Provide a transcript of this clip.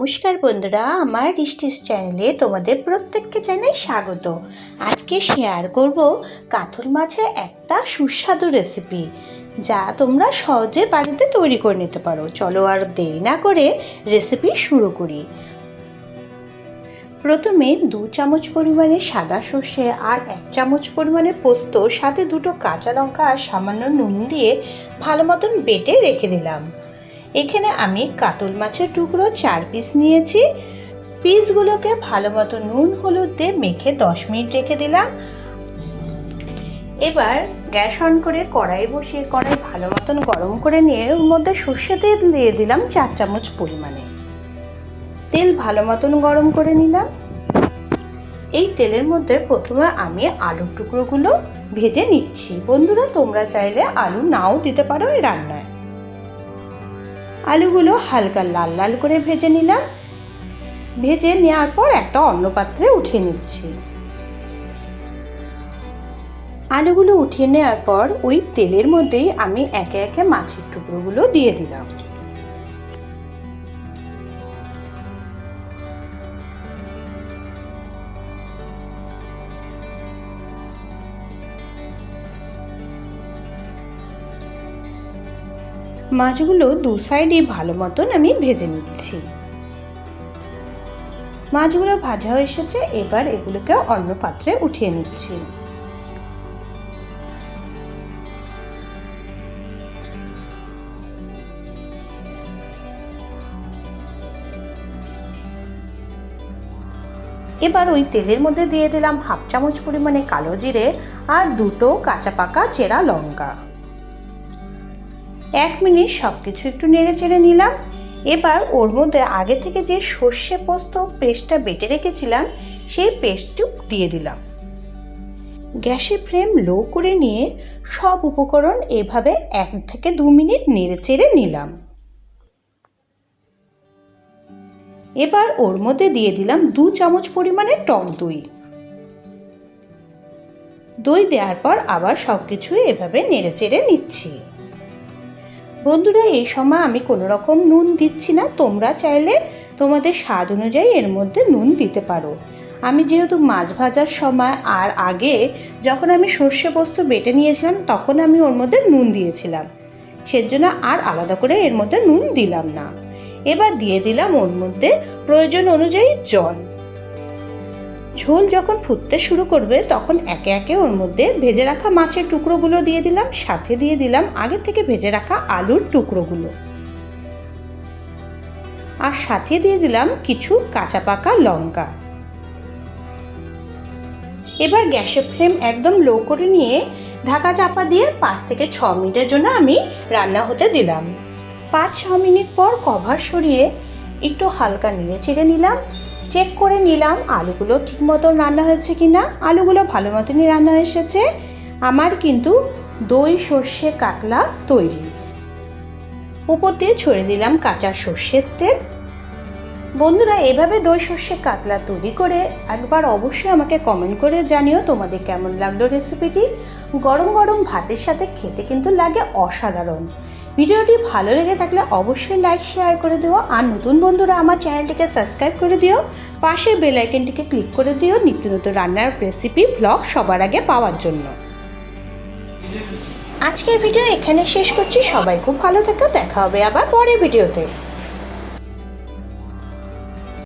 নমস্কার বন্ধুরা, আমার রিস্টিস চ্যানেলে তোমাদের প্রত্যেককে জানাই স্বাগত। আজকে শেয়ার করব কাতল মাছের একটা সুস্বাদু রেসিপি যা তোমরা সহজে বাড়িতে তৈরি করে নিতে পারো। চলো আর দেরি না করে রেসিপি শুরু করি। প্রথমে দু চামচ পরিমাণে সাদা সর্ষে আর এক চামচ পরিমাণে পোস্ত, সাথে দুটো কাঁচা লঙ্কা আর সামান্য নুন দিয়ে ভালো মতন বেটে রেখে দিলাম। এখানে আমি কাতল মাছের টুকরো চার পিস নিয়েছি। পিসগুলোকে ভালো মতো নুন, হলুদ দিয়ে মেখে দশ মিনিট রেখে দিলাম। এবার গ্যাস অন করে কড়াই বসিয়ে, কড়াই ভালো মতন গরম করে নিয়ে ওর মধ্যে সর্ষে তেল দিয়ে দিলাম চার চামচ পরিমাণে। তেল ভালো মতন গরম করে নিলাম। এই তেলের মধ্যে প্রথমে আমি আলুর টুকরোগুলো ভেজে নিচ্ছি। বন্ধুরা, তোমরা চাইলে আলু নাও দিতে পারো এই রান্নায়। আলুগুলো হালকা লাল লাল করে ভেজে নিলাম। ভেজে নেওয়ার পর একটা অন্য পাত্রে উঠিয়ে নিচ্ছি। আলুগুলো উঠিয়ে নেওয়ার পর ওই তেলের মধ্যেই আমি একে একে মাছের টুকরোগুলো দিয়ে দিলাম। মাছগুলো দু সাইডে ভালো মতন আমি ভেজে নিচ্ছি। মাছগুলো ভাজা হয়ে এসেছে, এবার এগুলোকে অন্য পাত্রে উঠিয়ে নিচ্ছি। এবার ওই তেলের মধ্যে দিয়ে দিলাম হাফ চামচ পরিমাণে কালো জিরে আর দুটো কাঁচা পাকা চেরা লঙ্কা। এক মিনিট সব কিছু একটু নেড়ে চেড়ে নিলাম। এবার ওর মধ্যে আগে থেকে যে সর্ষে পোস্ত পেস্টটা বেটে রেখেছিলাম, সেই পেস্টটু দিয়ে দিলাম। গ্যাসে ফ্লেম লো করে নিয়ে সব উপকরণ এভাবে এক থেকে দু মিনিট নেড়ে চেড়ে নিলাম। এবার ওর মধ্যে দিয়ে দিলাম দু চামচ পরিমাণে টক দই। দই দেওয়ার পর আবার সব কিছুই এভাবে নেড়ে চেড়ে নিচ্ছি। বন্ধুরা, এই সময় আমি কোনো রকম নুন দিচ্ছি না। তোমরা চাইলে তোমাদের স্বাদ অনুযায়ী এর মধ্যে নুন দিতে পারো। আমি যেহেতু মাছ ভাজার সময়, আর আগে যখন আমি সর্ষে পোস্ত বেটে নিয়েছিলাম, তখন আমি ওর মধ্যে নুন দিয়েছিলাম। সেজন্য আর আলাদা করে এর মধ্যে নুন দিলাম না। এবার দিয়ে দিলাম ওর মধ্যে প্রয়োজন অনুযায়ী জল। ঝোল যখন ফুটতে শুরু করবে, তখন একে একে ওর মধ্যে ভেজে রাখা মাছের টুকরোগুলো দিয়ে দিলাম, সাথে দিয়ে দিলাম আগে থেকে ভেজে রাখা আলুর টুকরোগুলো। আর সাথে দিয়ে দিলাম কিছু কাঁচা পাকা লঙ্কা। এবার গ্যাসের ফ্লেম একদম লো করে নিয়ে ঢাকা চাপা দিয়ে পাঁচ থেকে ছ মিনিটের জন্য আমি রান্না হতে দিলাম। পাঁচ ছ মিনিট পর কভার সরিয়ে একটু হালকা নেড়ে চেড়ে নিলাম। চেক করে নিলাম, আলুগুলো ঠিক মতন রান্না হয়েছে কি না আলুগুলো ভালো মতনই রান্না এসেছে। আমার কিন্তু দই সর্ষে কাতলা তৈরি। উপর দিয়ে ছড়ে দিলাম কাঁচা সর্ষের তেল। বন্ধুরা, এভাবে দই সর্ষে কাতলা তৈরি করে একবার অবশ্যই আমাকে কমেন্ট করে জানিও তোমাদের কেমন লাগল রেসিপিটি গরম গরম ভাতের সাথে খেতে কিন্তু লাগে অসাধারণ। ভিডিওটি ভালো লেগে থাকলে অবশ্যই লাইক শেয়ার করে দিও আর নতুন বন্ধুরা আমার চ্যানেলটিকে সাবস্ক্রাইব করে দিও। পাশের বেল আইকনটিকে ক্লিক করে দিও নিত্য নতুন রান্নার রেসিপি ব্লগ সবার আগে পাওয়ার জন্য। আজকের ভিডিও এখানে শেষ করছি। সবাই খুব ভালো থেকো। দেখা হবে আবার পরের ভিডিওতে